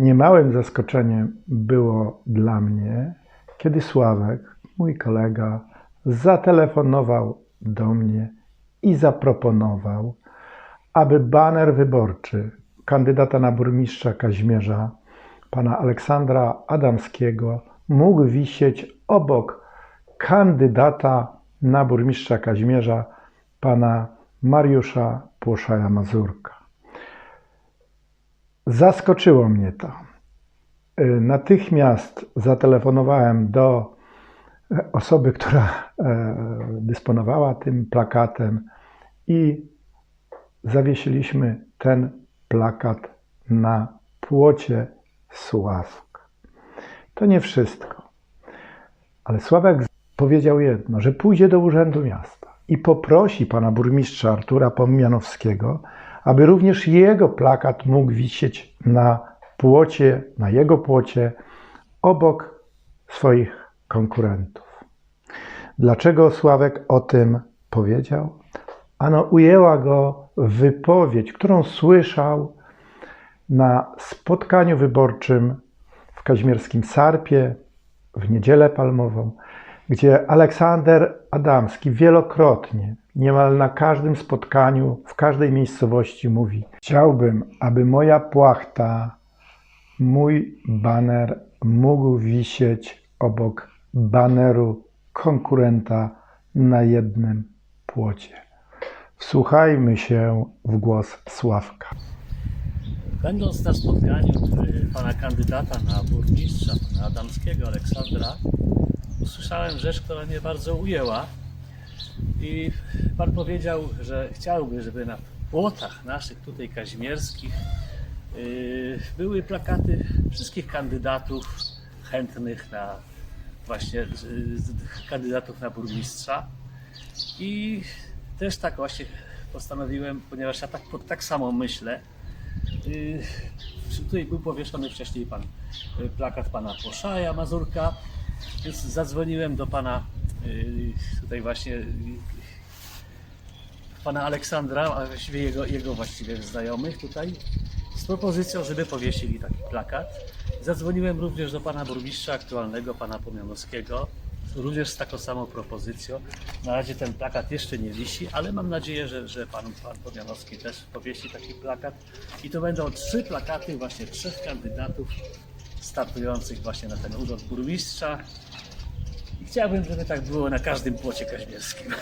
Niemałym zaskoczeniem było dla mnie, kiedy Sławek, mój kolega, zatelefonował do mnie i zaproponował, aby baner wyborczy kandydata na burmistrza Kaźmierza, pana Aleksandra Adamskiego, mógł wisieć obok kandydata na burmistrza Kaźmierza, pana Mariusza Płoszaja-Mazurka. Zaskoczyło mnie to. Y, Natychmiast zatelefonowałem do e, osoby, która e, dysponowała tym plakatem i zawiesiliśmy ten plakat na płocie Sławka. To nie wszystko. Ale Sławek powiedział jedno, że pójdzie do Urzędu Miasta i poprosi pana burmistrza Artura Pomianowskiego, aby również jego plakat mógł wisieć na płocie, na jego płocie, obok swoich konkurentów. Dlaczego Sławek o tym powiedział? Ano ujęła go wypowiedź, którą słyszał na spotkaniu wyborczym w kaźmierskim Sarpie w Niedzielę Palmową, gdzie Aleksander Adamski wielokrotnie, niemal na każdym spotkaniu, w każdej miejscowości mówi: Chciałbym, aby moja płachta, mój baner mógł wisieć obok baneru konkurenta na jednym płocie. Wsłuchajmy się w głos Sławka. Będąc na spotkaniu pana kandydata na burmistrza, pana Adamskiego, Aleksandra, usłyszałem rzecz, która mnie bardzo ujęła. I pan powiedział, że chciałby, żeby na płotach naszych tutaj kazimierskich y, były plakaty wszystkich kandydatów chętnych na właśnie y, kandydatów na burmistrza. I też tak właśnie postanowiłem, ponieważ ja tak, tak samo myślę, Yy, Tutaj był powieszony wcześniej pan y, plakat pana Poszaja Mazurka, więc zadzwoniłem do pana tutaj właśnie yy, pana Aleksandra, a właściwie jego, jego właściwie znajomych tutaj z propozycją, żeby powiesili taki plakat. Zadzwoniłem również do pana burmistrza aktualnego, pana Pomianowskiego, również z taką samą propozycją. Na razie ten plakat jeszcze nie wisi, ale mam nadzieję, że, że pan, pan Pomianowski też powiesi taki plakat. I to będą trzy plakaty właśnie trzech kandydatów startujących właśnie na ten urząd burmistrza. Chciałbym, żeby tak było na każdym płocie kaźmierskim.